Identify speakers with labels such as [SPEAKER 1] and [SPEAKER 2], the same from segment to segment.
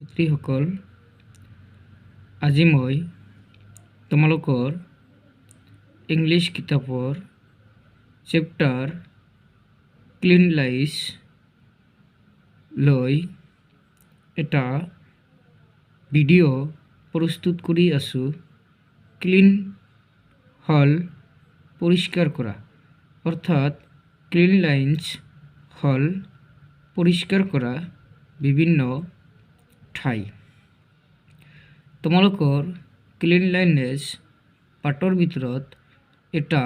[SPEAKER 1] ছাত্ৰীসকল আজি মই তোমালোকৰ ইংলিছ কিতাপৰ চেপ্টাৰ ক্লিন লাইছ লৈ এটা ভিডিঅ' প্ৰস্তুত কৰি আছোঁ। ক্লিন হ'ল পৰিষ্কাৰ কৰা, অৰ্থাৎ ক্লিন লাইন্স হ'ল পৰিষ্কাৰ কৰা বিভিন্ন ঠাই। তোমালোকৰ ক্লিন লাইনেছ পাঠৰ ভিতৰত এটা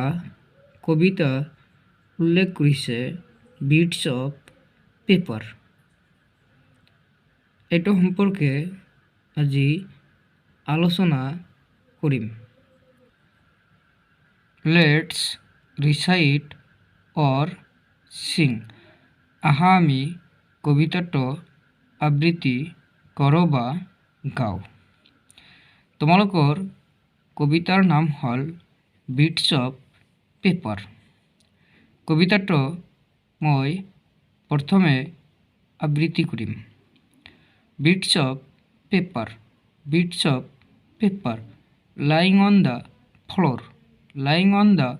[SPEAKER 1] কবিতা উল্লেখ কৰিছে বিটছ অফ পেপাৰ এইটো সম্পৰ্কে আজি আলোচনা কৰিম। লেটছ ৰিচাইট অৰ চিং আহা আমি কবিতাটো আবৃত্তি কৰোঁ বা গাওঁ। তোমালোকৰ কবিতাৰ নাম হ'ল বিটছ অফ পেপাৰ। কবিতাটো মই প্ৰথমে আবৃত্তি কৰিম। Bits of paper, bits of paper, lying on the floor lying on the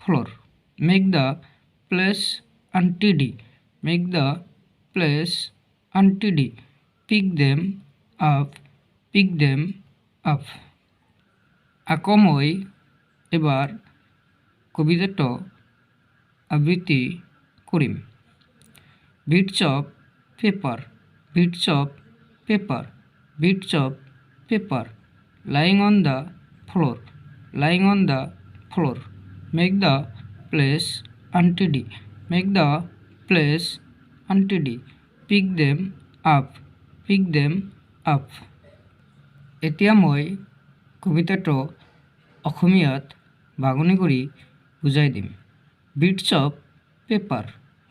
[SPEAKER 1] floor make the place untidy make the place untidy pick them up pick them up আকৌ মই এবাৰ কবিতাটো আবৃত্তি কৰিম bits of paper bits of paper bits of paper lying on the floor lying on the floor make the place untidy make the place untidy pick them up pick them up এতিয়া মই কবিতাটো অসমীয়াত বাগনি কৰি বুজাই দিম। Beats of paper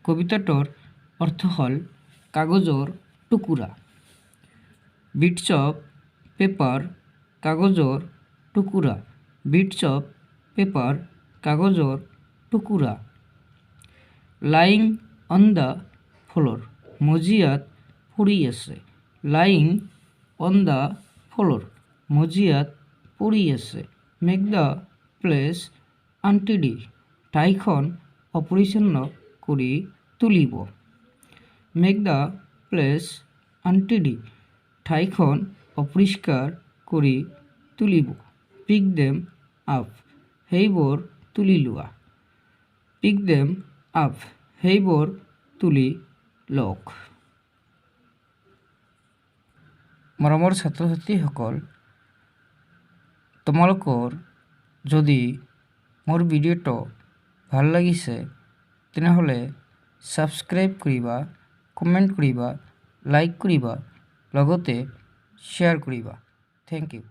[SPEAKER 1] কবিতাটোৰ অৰ্থ হ'ল কাগজৰ টুকুৰা। বিটছ অফ পেপাৰ কাগজৰ টুকুৰা। বিটছ অফ পেপাৰ কাগজৰ টুকুৰা। লাইং অন দ্য ফ্লোর মজিয়াত পৰি আছে। Lying on the floor. মজিয়াত পৰি আছে। Make the place untidy. ঠাইখন অপৰিচ্ছন্ন কৰি তুলিব। Make the place untidy. ঠাইখন অপৰিষ্কাৰ কৰি তুলিব। Pick them up. সেইবোৰ তুলি লোৱা। Pick them up. সেইবোৰ তুলি লওক। মৰমৰ ছাত্ৰ ছাত্ৰীসকল তোমালোকৰ যদি মোৰ ভিডিঅ'টো ভালো লাগিছে, তেনেহ'লে ছাবস্ক্ৰাইব কৰিবা, কমেণ্ট কৰিবা, লাইক কৰিবা, লগতে শ্বেয়াৰ কৰিবা। Thank you.